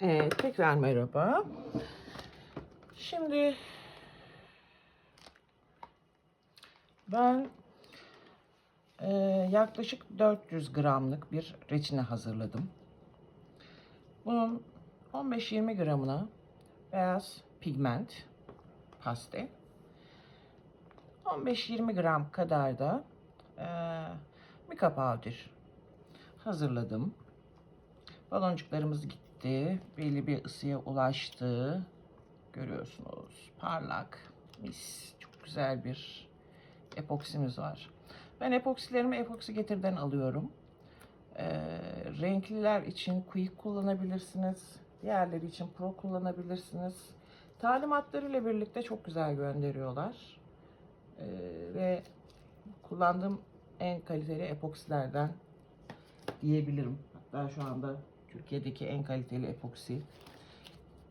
Evet, tekrar merhaba. Şimdi ben e, yaklaşık 400 gramlık bir reçine hazırladım. Bunun 15-20 gramına beyaz pigment, paste, 15-20 gram kadar da e, mica powder hazırladım. Baloncuklarımız gitti. Belli bir ısıya ulaştı. Görüyorsunuz. Parlak, mis. Çok güzel bir epoksimiz var. Ben epoksilerimi epoksi getirden alıyorum. Ee, renkliler için quick kullanabilirsiniz. Diğerleri için pro kullanabilirsiniz. Talimatlarıyla birlikte çok güzel gönderiyorlar. Ee, ve kullandığım en kaliteli epoksilerden diyebilirim. Hatta şu anda Türkiye'deki en kaliteli epoksi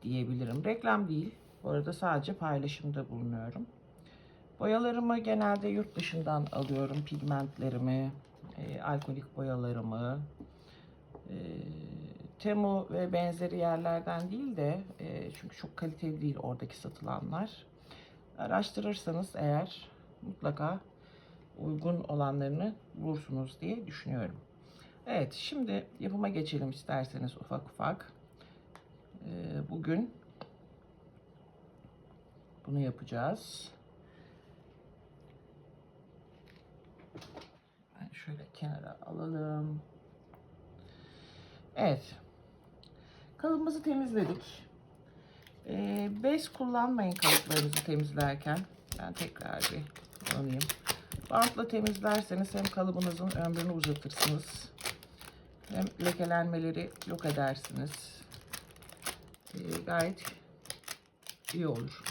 diyebilirim. Reklam değil. Bu arada sadece paylaşımda bulunuyorum. Boyalarımı genelde yurt dışından alıyorum. Pigmentlerimi, e, alkolik boyalarımı. E, Temu ve benzeri yerlerden değil de e, çünkü çok kaliteli değil oradaki satılanlar. Araştırırsanız eğer mutlaka uygun olanlarını bulursunuz diye düşünüyorum. Evet, şimdi yapıma geçelim isterseniz ufak ufak. Ee, bugün bunu yapacağız. Şöyle kenara alalım. Evet. Kalıbımızı temizledik. Ee, bez kullanmayın kalıplarınızı temizlerken. Ben tekrar bir alayım. Bantla temizlerseniz hem kalıbınızın ömrünü uzatırsınız. Hem lekelenmeleri yok edersiniz. Ee, gayet iyi olur.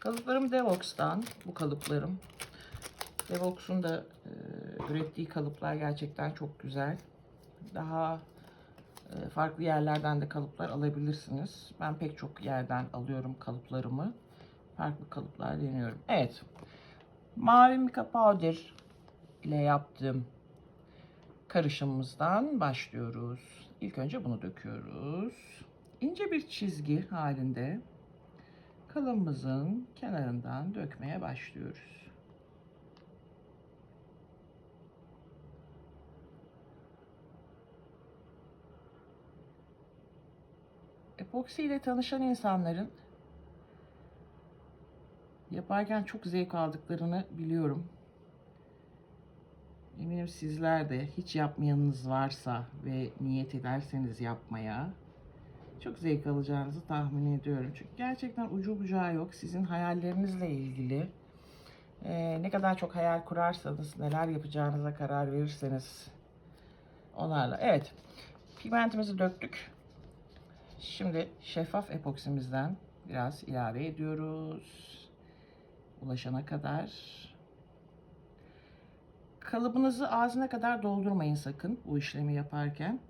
Kalıplarım Devox'tan. Bu kalıplarım. Devox'un da e, ürettiği kalıplar gerçekten çok güzel. Daha e, farklı yerlerden de kalıplar alabilirsiniz. Ben pek çok yerden alıyorum kalıplarımı. Farklı kalıplar deniyorum. Evet. Mavi Mica Powder ile yaptığım karışımımızdan başlıyoruz. İlk önce bunu döküyoruz. İnce bir çizgi halinde kalıbımızın kenarından dökmeye başlıyoruz. Epoksi ile tanışan insanların yaparken çok zevk aldıklarını biliyorum. Eminim sizler de hiç yapmayanınız varsa ve niyet ederseniz yapmaya çok zevk alacağınızı tahmin ediyorum. Çünkü gerçekten ucu bucağı yok. Sizin hayallerinizle ilgili e, ne kadar çok hayal kurarsanız, neler yapacağınıza karar verirseniz onlarla. Evet, pigmentimizi döktük. Şimdi şeffaf epoksimizden biraz ilave ediyoruz. Ulaşana kadar. Kalıbınızı ağzına kadar doldurmayın sakın bu işlemi yaparken.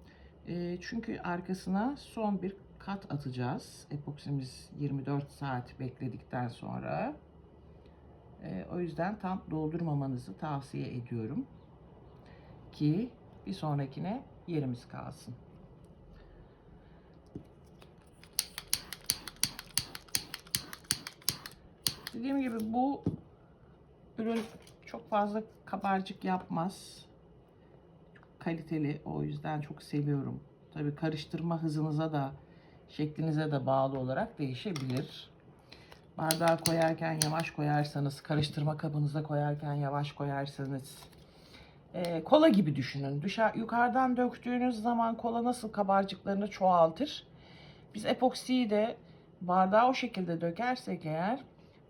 E, çünkü arkasına son bir kat atacağız. Epoksimiz 24 saat bekledikten sonra. E, o yüzden tam doldurmamanızı tavsiye ediyorum. Ki bir sonrakine yerimiz kalsın. Dediğim gibi bu ürün çok fazla kabarcık yapmaz. Kaliteli o yüzden çok seviyorum. Tabii karıştırma hızınıza da şeklinize de bağlı olarak değişebilir. Bardağa koyarken yavaş koyarsanız, karıştırma kabınıza koyarken yavaş koyarsanız e, kola gibi düşünün. Dışarı, yukarıdan döktüğünüz zaman kola nasıl kabarcıklarını çoğaltır. Biz epoksiyi de bardağa o şekilde dökersek eğer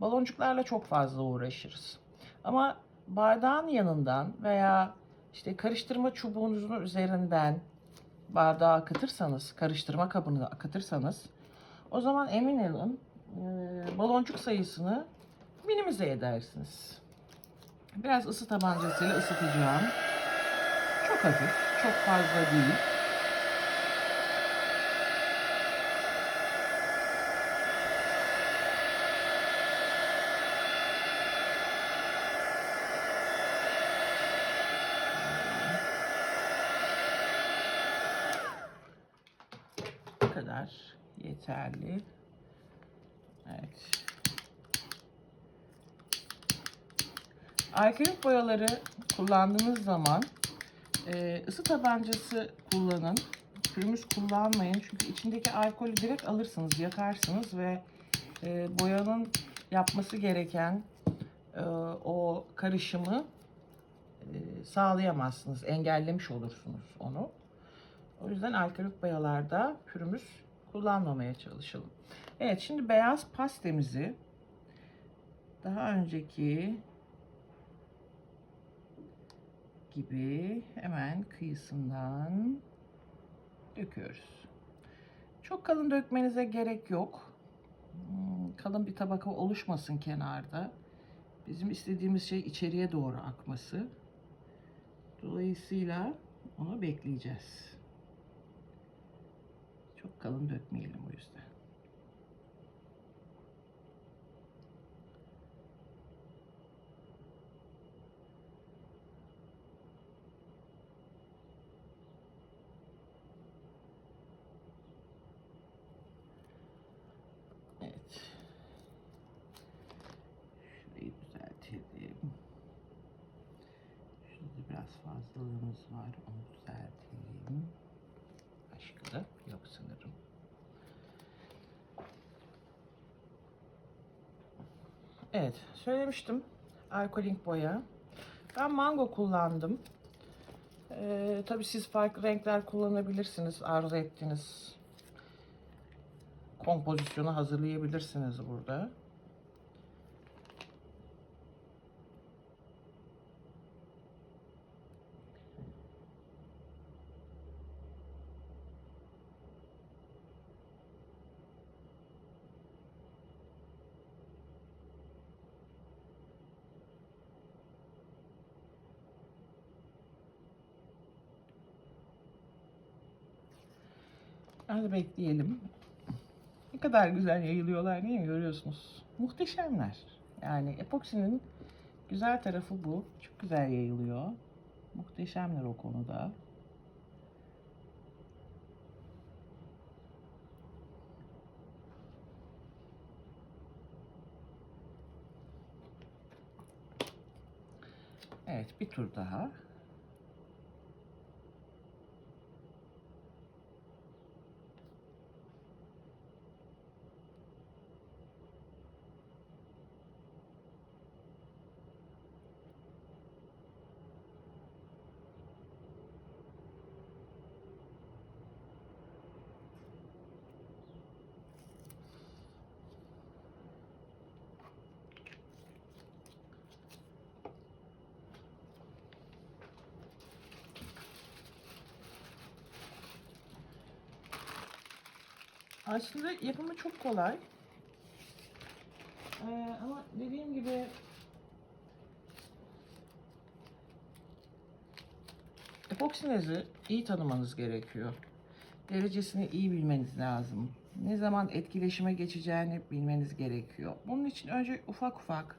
baloncuklarla çok fazla uğraşırız. Ama bardağın yanından veya işte karıştırma çubuğunuzun üzerinden bardağa akıtırsanız, karıştırma kabını akıtırsanız o zaman emin olun e, baloncuk sayısını minimize edersiniz. Biraz ısı tabancasıyla ısıtacağım. Çok hafif, çok fazla değil. kadar yeterli. Evet. Akrilik boyaları kullandığınız zaman e, ısı tabancası kullanın. Pürmüz kullanmayın çünkü içindeki alkolü direkt alırsınız, yakarsınız ve e, boyanın yapması gereken e, o karışımı e, sağlayamazsınız, engellemiş olursunuz onu. O yüzden alkolik boyalarda pürmüz kullanmamaya çalışalım. Evet, şimdi beyaz pastemizi daha önceki gibi hemen kıyısından döküyoruz. Çok kalın dökmenize gerek yok. Hmm, Kalın bir tabaka oluşmasın kenarda. Bizim istediğimiz şey içeriye doğru akması. Dolayısıyla onu bekleyeceğiz. Çok kalın dökmeyelim o yüzden. Evet. Şurayı düzeltelim. Şurada biraz fazlalığımız var. Onu düzeltelim. Başka da yok sanırım. Evet, söylemiştim. Alkolink boya. Ben mango kullandım. Ee, tabii siz farklı renkler kullanabilirsiniz. Arzu ettiğiniz kompozisyonu hazırlayabilirsiniz burada. Hadi bekleyelim. Ne kadar güzel yayılıyorlar değil mi? Görüyorsunuz. Muhteşemler. Yani epoksinin güzel tarafı bu. Çok güzel yayılıyor. Muhteşemler o konuda. Evet, bir tur daha. Aslında yapımı çok kolay. Ee, ama dediğim gibi epoksinezi iyi tanımanız gerekiyor. Derecesini iyi bilmeniz lazım. Ne zaman etkileşime geçeceğini bilmeniz gerekiyor. Bunun için önce ufak ufak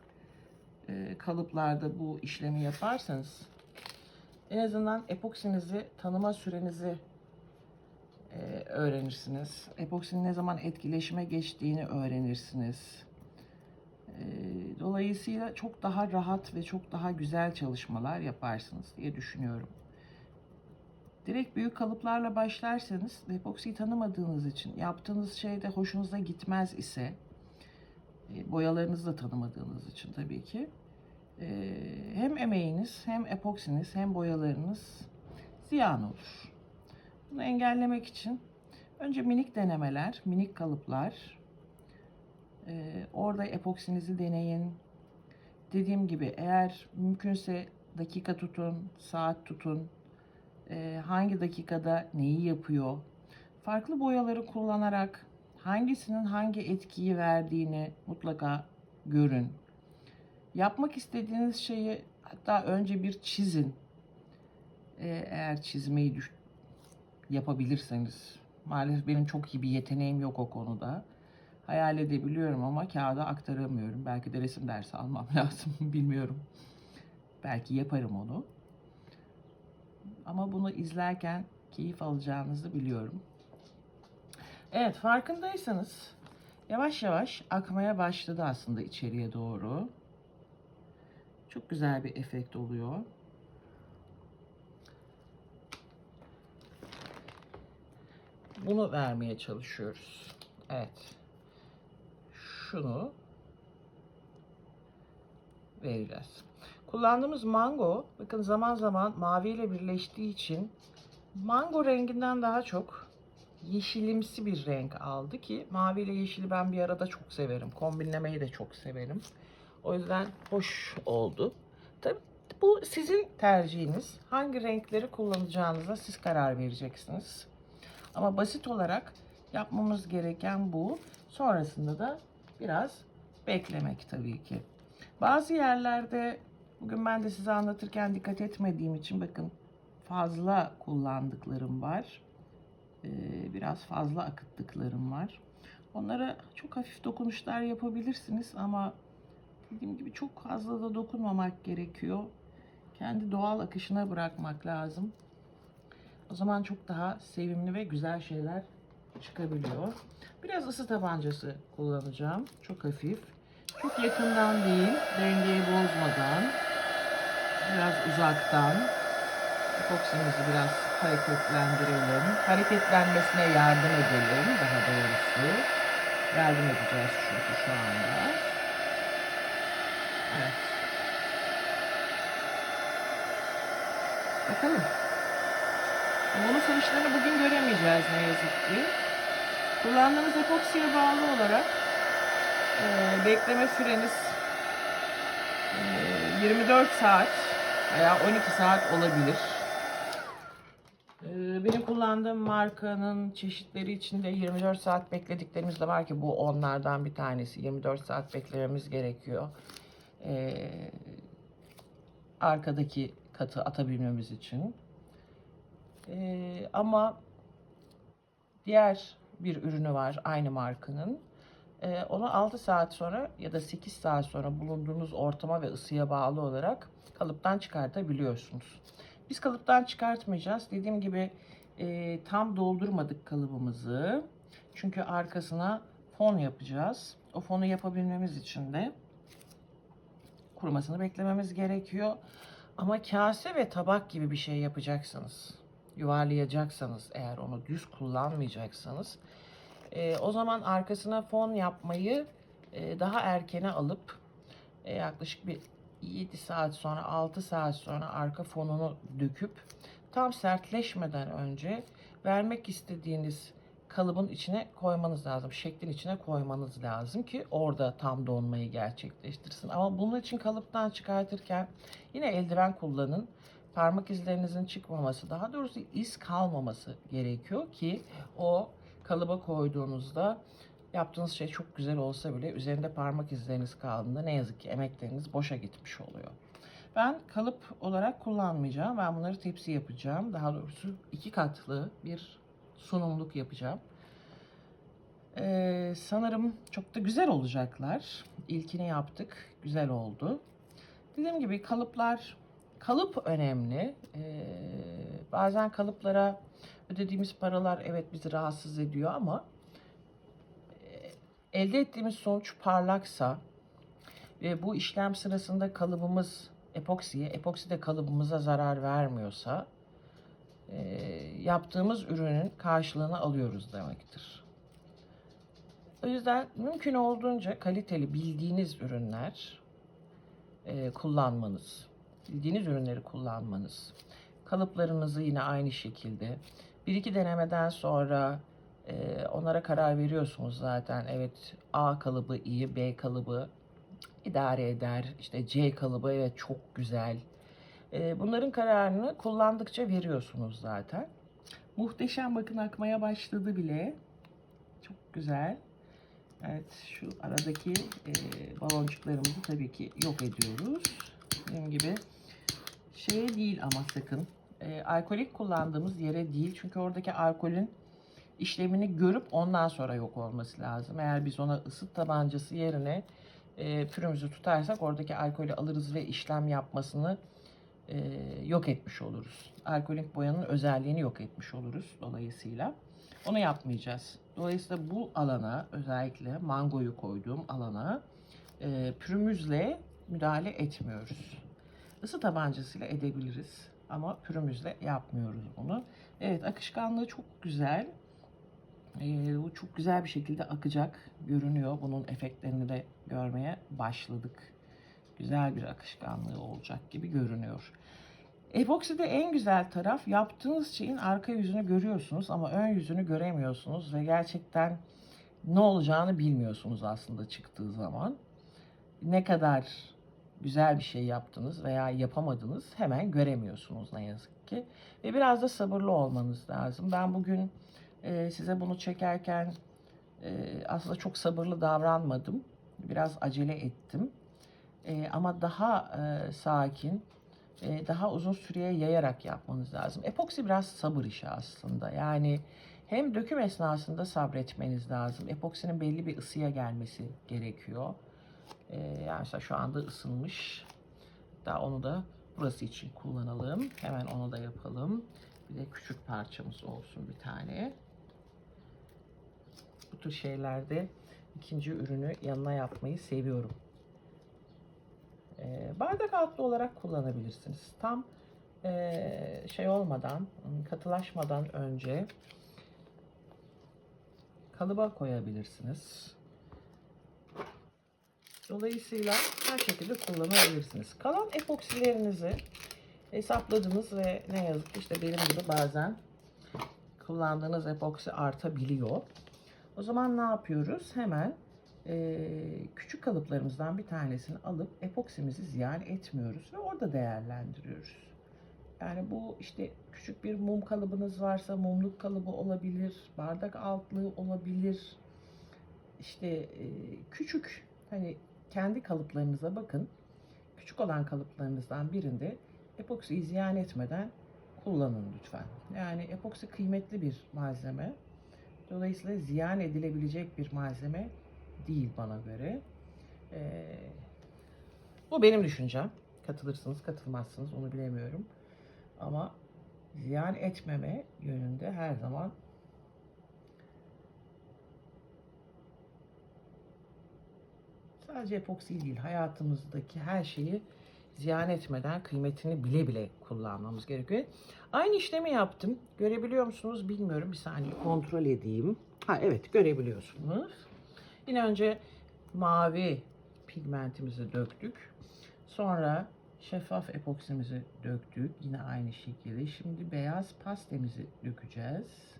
e, kalıplarda bu işlemi yaparsanız en azından epoksinizi tanıma sürenizi e, öğrenirsiniz. Epoksinin ne zaman etkileşime geçtiğini öğrenirsiniz. E, dolayısıyla çok daha rahat ve çok daha güzel çalışmalar yaparsınız diye düşünüyorum. Direkt büyük kalıplarla başlarsanız epoksiyi tanımadığınız için yaptığınız şey de hoşunuza gitmez ise e, boyalarınızı da tanımadığınız için tabii ki e, hem emeğiniz hem epoksiniz hem boyalarınız ziyan olur. Bunu engellemek için önce minik denemeler, minik kalıplar. Ee, orada epoksinizi deneyin. Dediğim gibi eğer mümkünse dakika tutun, saat tutun. Ee, hangi dakikada neyi yapıyor? Farklı boyaları kullanarak hangisinin hangi etkiyi verdiğini mutlaka görün. Yapmak istediğiniz şeyi hatta önce bir çizin. Ee, eğer çizmeyi düş yapabilirseniz. Maalesef benim çok iyi bir yeteneğim yok o konuda. Hayal edebiliyorum ama kağıda aktaramıyorum. Belki de resim dersi almam lazım. Bilmiyorum. Belki yaparım onu. Ama bunu izlerken keyif alacağınızı biliyorum. Evet farkındaysanız yavaş yavaş akmaya başladı aslında içeriye doğru. Çok güzel bir efekt oluyor. Bunu vermeye çalışıyoruz. Evet. Şunu vereceğiz. Kullandığımız mango bakın zaman zaman maviyle birleştiği için mango renginden daha çok yeşilimsi bir renk aldı ki mavi ile yeşili ben bir arada çok severim. Kombinlemeyi de çok severim. O yüzden hoş oldu. Tabii bu sizin tercihiniz. Hangi renkleri kullanacağınıza siz karar vereceksiniz. Ama basit olarak yapmamız gereken bu. Sonrasında da biraz beklemek tabii ki. Bazı yerlerde bugün ben de size anlatırken dikkat etmediğim için bakın fazla kullandıklarım var. Ee, biraz fazla akıttıklarım var. Onlara çok hafif dokunuşlar yapabilirsiniz ama dediğim gibi çok fazla da dokunmamak gerekiyor. Kendi doğal akışına bırakmak lazım. O zaman çok daha sevimli ve güzel şeyler çıkabiliyor. Biraz ısı tabancası kullanacağım. Çok hafif. Çok yakından değil, dengeyi bozmadan. Biraz uzaktan. Epoksimizi biraz hareketlendirelim. Hareketlenmesine yardım edelim daha doğrusu. Yardım edeceğiz çünkü şu anda. Evet. Bakalım. Bunun sonuçlarını bugün göremeyeceğiz ne yazık ki. Kullandığımız epoksiye bağlı olarak e, bekleme süreniz e, 24 saat veya 12 saat olabilir. E, benim kullandığım markanın çeşitleri içinde 24 saat beklediklerimiz de var ki bu onlardan bir tanesi. 24 saat beklememiz gerekiyor. E, arkadaki katı atabilmemiz için. Ee, ama diğer bir ürünü var aynı markanın. Ee, onu 6 saat sonra ya da 8 saat sonra bulunduğunuz ortama ve ısıya bağlı olarak kalıptan çıkartabiliyorsunuz. Biz kalıptan çıkartmayacağız. Dediğim gibi e, tam doldurmadık kalıbımızı. Çünkü arkasına fon yapacağız. O fonu yapabilmemiz için de kurumasını beklememiz gerekiyor. Ama kase ve tabak gibi bir şey yapacaksınız yuvarlayacaksanız eğer onu düz kullanmayacaksanız e, o zaman arkasına fon yapmayı e, daha erkene alıp e, yaklaşık bir 7 saat sonra 6 saat sonra arka fonunu döküp tam sertleşmeden önce vermek istediğiniz kalıbın içine koymanız lazım. Şeklin içine koymanız lazım ki orada tam donmayı gerçekleştirsin. Ama bunun için kalıptan çıkartırken yine eldiven kullanın parmak izlerinizin çıkmaması, daha doğrusu iz kalmaması gerekiyor ki o kalıba koyduğunuzda yaptığınız şey çok güzel olsa bile üzerinde parmak izleriniz kaldığında ne yazık ki emekleriniz boşa gitmiş oluyor. Ben kalıp olarak kullanmayacağım. Ben bunları tepsi yapacağım. Daha doğrusu iki katlı bir sunumluk yapacağım. Ee, sanırım çok da güzel olacaklar. İlkini yaptık. Güzel oldu. Dediğim gibi kalıplar Kalıp önemli. Ee, bazen kalıplara ödediğimiz paralar evet bizi rahatsız ediyor ama e, elde ettiğimiz sonuç parlaksa ve bu işlem sırasında kalıbımız epoksiye, epoksi de kalıbımıza zarar vermiyorsa e, yaptığımız ürünün karşılığını alıyoruz demektir. O yüzden mümkün olduğunca kaliteli bildiğiniz ürünler e, kullanmanız bildiğiniz ürünleri kullanmanız. Kalıplarınızı yine aynı şekilde. Bir iki denemeden sonra e, onlara karar veriyorsunuz zaten. Evet A kalıbı iyi, B kalıbı idare eder. İşte C kalıbı evet çok güzel. E, bunların kararını kullandıkça veriyorsunuz zaten. Muhteşem bakın akmaya başladı bile. Çok güzel. Evet şu aradaki e, baloncuklarımızı tabii ki yok ediyoruz. Dediğim gibi şeye değil ama sakın e, alkolik kullandığımız yere değil. Çünkü oradaki alkolün işlemini görüp ondan sonra yok olması lazım. Eğer biz ona ısıt tabancası yerine e, pürümüzü tutarsak oradaki alkolü alırız ve işlem yapmasını e, yok etmiş oluruz. Alkolik boyanın özelliğini yok etmiş oluruz dolayısıyla. Onu yapmayacağız. Dolayısıyla bu alana özellikle mangoyu koyduğum alana e, pürümüzle müdahale etmiyoruz. Isı tabancasıyla edebiliriz ama pürümüzle yapmıyoruz bunu. Evet akışkanlığı çok güzel. Ee, bu çok güzel bir şekilde akacak görünüyor. Bunun efektlerini de görmeye başladık. Güzel bir akışkanlığı olacak gibi görünüyor. Epokside en güzel taraf yaptığınız şeyin arka yüzünü görüyorsunuz ama ön yüzünü göremiyorsunuz ve gerçekten ne olacağını bilmiyorsunuz aslında çıktığı zaman. Ne kadar güzel bir şey yaptınız veya yapamadınız hemen göremiyorsunuz ne yazık ki. Ve biraz da sabırlı olmanız lazım. Ben bugün e, size bunu çekerken e, aslında çok sabırlı davranmadım. Biraz acele ettim. E, ama daha e, sakin, e, daha uzun süreye yayarak yapmanız lazım. Epoksi biraz sabır işi aslında. Yani hem döküm esnasında sabretmeniz lazım. Epoksinin belli bir ısıya gelmesi gerekiyor. E, yani mesela şu anda ısınmış. Daha onu da burası için kullanalım. Hemen onu da yapalım. Bir de küçük parçamız olsun bir tane. Bu tür şeylerde ikinci ürünü yanına yapmayı seviyorum. Ee, bardak altlı olarak kullanabilirsiniz. Tam ee, şey olmadan, katılaşmadan önce kalıba koyabilirsiniz. Dolayısıyla her şekilde kullanabilirsiniz. Kalan epoksilerinizi hesapladınız ve ne yazık ki işte benim gibi bazen kullandığınız epoksi artabiliyor. O zaman ne yapıyoruz? Hemen e, küçük kalıplarımızdan bir tanesini alıp epoksimizi ziyan etmiyoruz ve orada değerlendiriyoruz. Yani bu işte küçük bir mum kalıbınız varsa mumluk kalıbı olabilir, bardak altlığı olabilir. İşte e, küçük hani kendi kalıplarınıza bakın. Küçük olan kalıplarınızdan birinde epoksiyi ziyan etmeden kullanın lütfen. Yani epoksi kıymetli bir malzeme. Dolayısıyla ziyan edilebilecek bir malzeme değil bana göre. Ee, bu benim düşüncem. Katılırsınız, katılmazsınız onu bilemiyorum. Ama ziyan etmeme yönünde her zaman sadece epoksi değil, hayatımızdaki her şeyi ziyan etmeden kıymetini bile bile kullanmamız gerekiyor. Aynı işlemi yaptım. Görebiliyor musunuz bilmiyorum. Bir saniye kontrol edeyim. Ha evet görebiliyorsunuz. Yine önce mavi pigmentimizi döktük. Sonra şeffaf epoksimizi döktük. Yine aynı şekilde. Şimdi beyaz pastemizi dökeceğiz.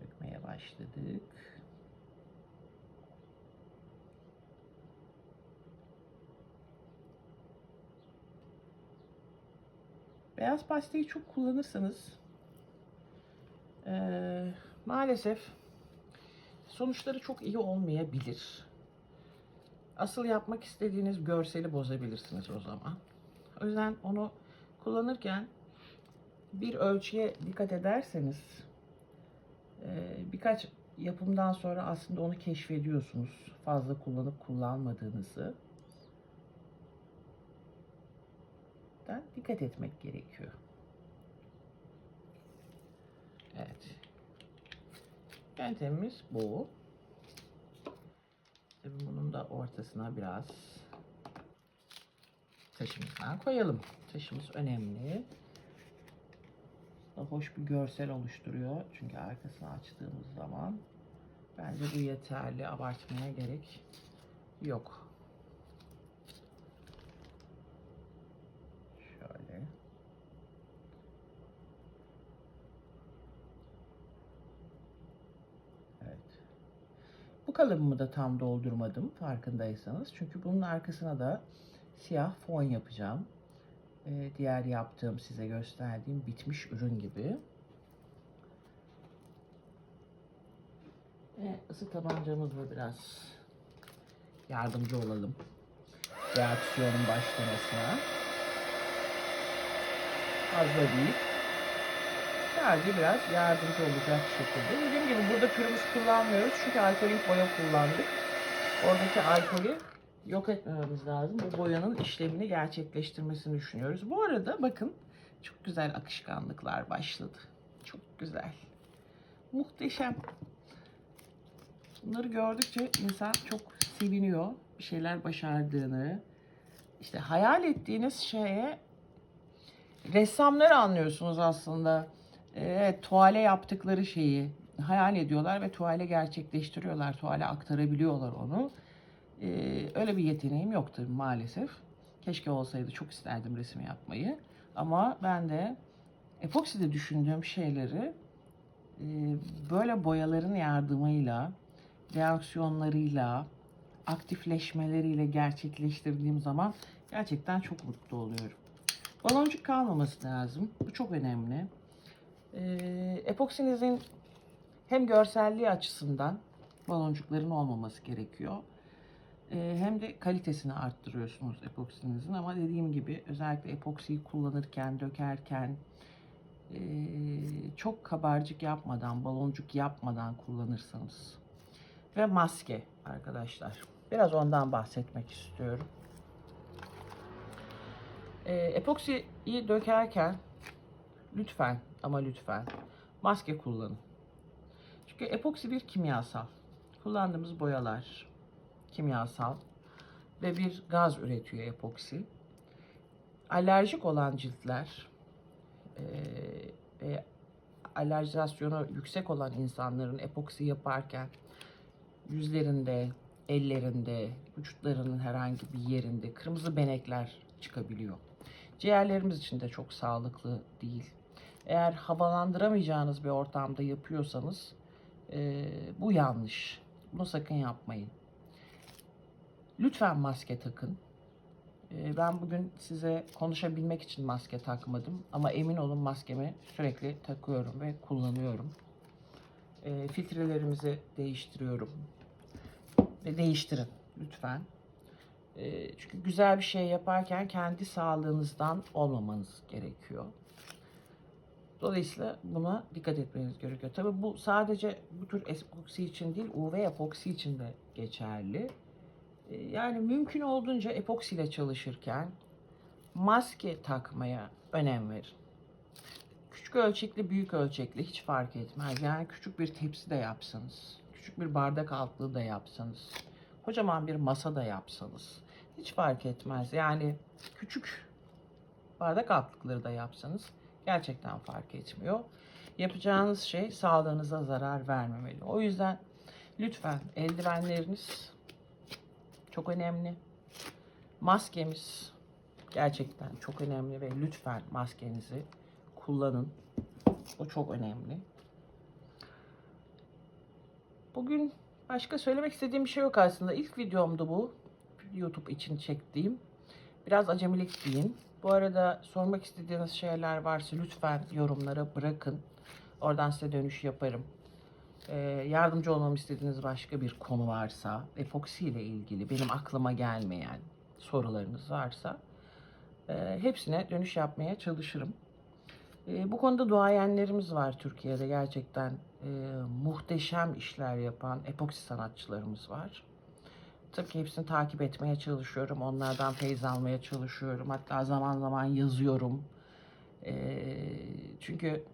Dökmeye başladık. Beyaz pastayı çok kullanırsanız eee, maalesef sonuçları çok iyi olmayabilir. Asıl yapmak istediğiniz görseli bozabilirsiniz o zaman. O yüzden onu kullanırken bir ölçüye dikkat ederseniz eee, birkaç yapımdan sonra aslında onu keşfediyorsunuz. Fazla kullanıp kullanmadığınızı. Da dikkat etmek gerekiyor. Evet. Yöntemimiz bu. Tabii bunun da ortasına biraz taşımızdan koyalım. Taşımız önemli. Hoş bir görsel oluşturuyor. Çünkü arkasını açtığımız zaman bence bu yeterli. Abartmaya gerek yok. Şöyle. Evet. Bu kalıbımı da tam doldurmadım farkındaysanız. Çünkü bunun arkasına da siyah fon yapacağım. Ee, diğer yaptığım size gösterdiğim bitmiş ürün gibi. Ve ısı tabancamızla biraz yardımcı olalım. Reaksiyonun başlamasına. Fazla değil. Sadece biraz yardımcı olacak şekilde. Dediğim gibi burada pürümüz kullanmıyoruz. Çünkü alkolik boya kullandık. Oradaki alkolü yok etmememiz lazım. Bu boyanın işlemini gerçekleştirmesini düşünüyoruz. Bu arada bakın çok güzel akışkanlıklar başladı. Çok güzel. muhteşem. Bunları gördükçe insan çok seviniyor. Bir şeyler başardığını. İşte hayal ettiğiniz şeye ressamları anlıyorsunuz aslında. Evet, tuvale yaptıkları şeyi hayal ediyorlar ve tuvale gerçekleştiriyorlar. Tuvale aktarabiliyorlar onu. Ee, öyle bir yeteneğim yok tabii maalesef. Keşke olsaydı çok isterdim resim yapmayı. Ama ben de epokside düşündüğüm şeyleri e, böyle boyaların yardımıyla, reaksiyonlarıyla, aktifleşmeleriyle gerçekleştirdiğim zaman gerçekten çok mutlu oluyorum. Baloncuk kalmaması lazım. Bu çok önemli. Ee, epoksinizin hem görselliği açısından baloncukların olmaması gerekiyor. Ee, hem de kalitesini arttırıyorsunuz epoksinizin ama dediğim gibi özellikle epoksiyi kullanırken, dökerken ee, çok kabarcık yapmadan, baloncuk yapmadan kullanırsanız. Ve maske arkadaşlar. Biraz ondan bahsetmek istiyorum. Epoksiyi dökerken lütfen ama lütfen maske kullanın. Çünkü epoksi bir kimyasal. Kullandığımız boyalar kimyasal ve bir gaz üretiyor epoksi. Alerjik olan ciltler e, ve alerjizasyonu yüksek olan insanların epoksi yaparken yüzlerinde, ellerinde, vücutlarının herhangi bir yerinde kırmızı benekler çıkabiliyor. Ciğerlerimiz için de çok sağlıklı değil. Eğer havalandıramayacağınız bir ortamda yapıyorsanız e, bu yanlış. Bunu sakın yapmayın. Lütfen maske takın. E, ben bugün size konuşabilmek için maske takmadım. Ama emin olun maskemi sürekli takıyorum ve kullanıyorum. E, filtrelerimizi değiştiriyorum. Ve değiştirin lütfen. E, çünkü güzel bir şey yaparken kendi sağlığınızdan olmamanız gerekiyor. Dolayısıyla buna dikkat etmeniz gerekiyor. Tabii bu sadece bu tür epoksi için değil, UV epoksi için de geçerli. Ee, Yani mümkün olduğunca epoksi ile çalışırken maske takmaya önem verin. Küçük ölçekli, büyük ölçekli hiç fark etmez. Yani küçük bir tepsi de yapsanız, küçük bir bardak altlığı da yapsanız, kocaman bir masa da yapsanız hiç fark etmez. Yani küçük bardak altlıkları da yapsanız gerçekten fark etmiyor. Yapacağınız şey sağlığınıza zarar vermemeli. O yüzden lütfen eldivenleriniz çok önemli. Maskemiz gerçekten çok önemli ve lütfen maskenizi kullanın. O çok önemli. Bugün başka söylemek istediğim bir şey yok aslında. İlk videomdu bu. YouTube için çektiğim. Biraz acemilik deyin. Bu arada sormak istediğiniz şeyler varsa lütfen yorumlara bırakın. Oradan size dönüş yaparım. Ee, yardımcı olmamı istediğiniz başka bir konu varsa, epoksi ile ilgili benim aklıma gelmeyen sorularınız varsa e, hepsine dönüş yapmaya çalışırım. E, bu konuda duayenlerimiz var Türkiye'de gerçekten e, muhteşem işler yapan epoksi sanatçılarımız var. Tabii hepsini takip etmeye çalışıyorum. Onlardan feyz almaya çalışıyorum. Hatta zaman zaman yazıyorum. E, çünkü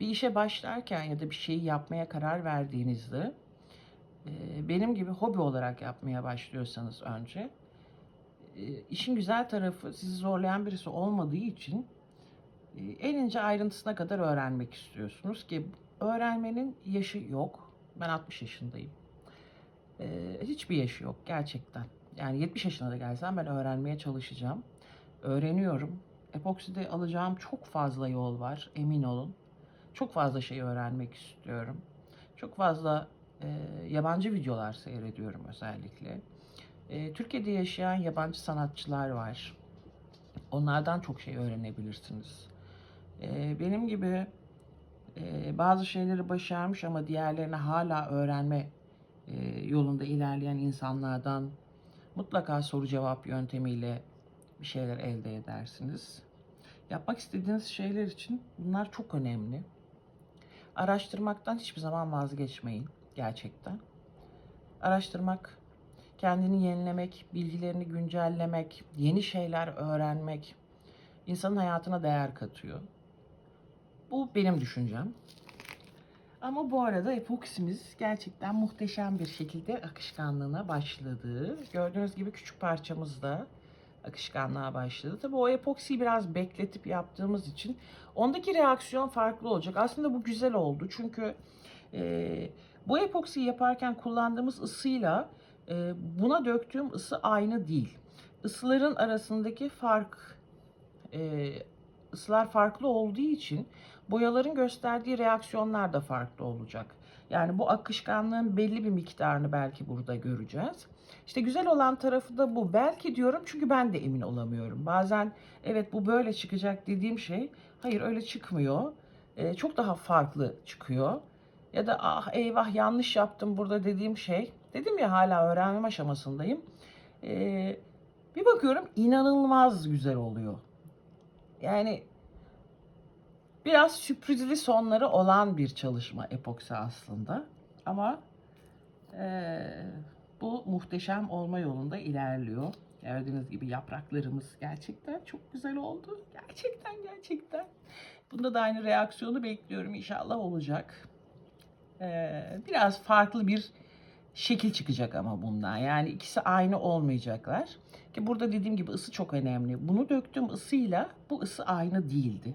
bir işe başlarken ya da bir şeyi yapmaya karar verdiğinizde e, benim gibi hobi olarak yapmaya başlıyorsanız önce e, işin güzel tarafı sizi zorlayan birisi olmadığı için e, en ince ayrıntısına kadar öğrenmek istiyorsunuz ki öğrenmenin yaşı yok. Ben 60 yaşındayım. Hiçbir yaşı yok gerçekten. Yani 70 yaşına da gelsem ben öğrenmeye çalışacağım. Öğreniyorum. Epokside alacağım çok fazla yol var emin olun. Çok fazla şey öğrenmek istiyorum. Çok fazla e, yabancı videolar seyrediyorum özellikle. E, Türkiye'de yaşayan yabancı sanatçılar var. Onlardan çok şey öğrenebilirsiniz. E, benim gibi e, bazı şeyleri başarmış ama diğerlerini hala öğrenme yolunda ilerleyen insanlardan mutlaka soru cevap yöntemiyle bir şeyler elde edersiniz. Yapmak istediğiniz şeyler için bunlar çok önemli. Araştırmaktan hiçbir zaman vazgeçmeyin gerçekten. Araştırmak, kendini yenilemek, bilgilerini güncellemek, yeni şeyler öğrenmek insanın hayatına değer katıyor. Bu benim düşüncem. Ama bu arada epoksimiz gerçekten muhteşem bir şekilde akışkanlığına başladı. Gördüğünüz gibi küçük parçamız da akışkanlığa başladı. Tabii o epoksiyi biraz bekletip yaptığımız için ondaki reaksiyon farklı olacak. Aslında bu güzel oldu çünkü e, bu epoksiyi yaparken kullandığımız ısıyla e, buna döktüğüm ısı aynı değil. Isıların arasındaki fark e, ısılar farklı olduğu için boyaların gösterdiği reaksiyonlar da farklı olacak. Yani bu akışkanlığın belli bir miktarını belki burada göreceğiz. İşte güzel olan tarafı da bu. Belki diyorum çünkü ben de emin olamıyorum. Bazen evet bu böyle çıkacak dediğim şey hayır öyle çıkmıyor. Ee, çok daha farklı çıkıyor. Ya da ah eyvah yanlış yaptım burada dediğim şey. Dedim ya hala öğrenme aşamasındayım. Ee, bir bakıyorum inanılmaz güzel oluyor. Yani biraz sürprizli sonları olan bir çalışma epoksi aslında. Ama eee, bu muhteşem olma yolunda ilerliyor. Gördüğünüz gibi yapraklarımız gerçekten çok güzel oldu. Gerçekten gerçekten. Bunda da aynı reaksiyonu bekliyorum. İnşallah olacak. Eee, biraz farklı bir şekil çıkacak ama bundan. Yani ikisi aynı olmayacaklar. Ki burada dediğim gibi ısı çok önemli. Bunu döktüğüm ısıyla bu ısı aynı değildi.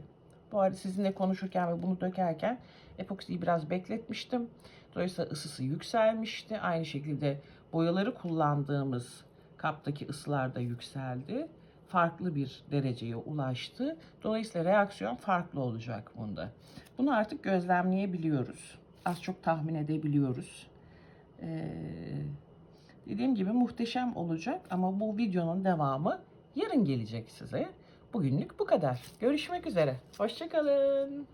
Bu arada sizinle konuşurken ve bunu dökerken epoksiyi biraz bekletmiştim. Dolayısıyla ısısı yükselmişti. Aynı şekilde boyaları kullandığımız kaptaki ısılar da yükseldi. Farklı bir dereceye ulaştı. Dolayısıyla reaksiyon farklı olacak bunda. Bunu artık gözlemleyebiliyoruz. Az çok tahmin edebiliyoruz. Ee, dediğim gibi muhteşem olacak ama bu videonun devamı yarın gelecek size. Bugünlük bu kadar. Görüşmek üzere. Hoşçakalın.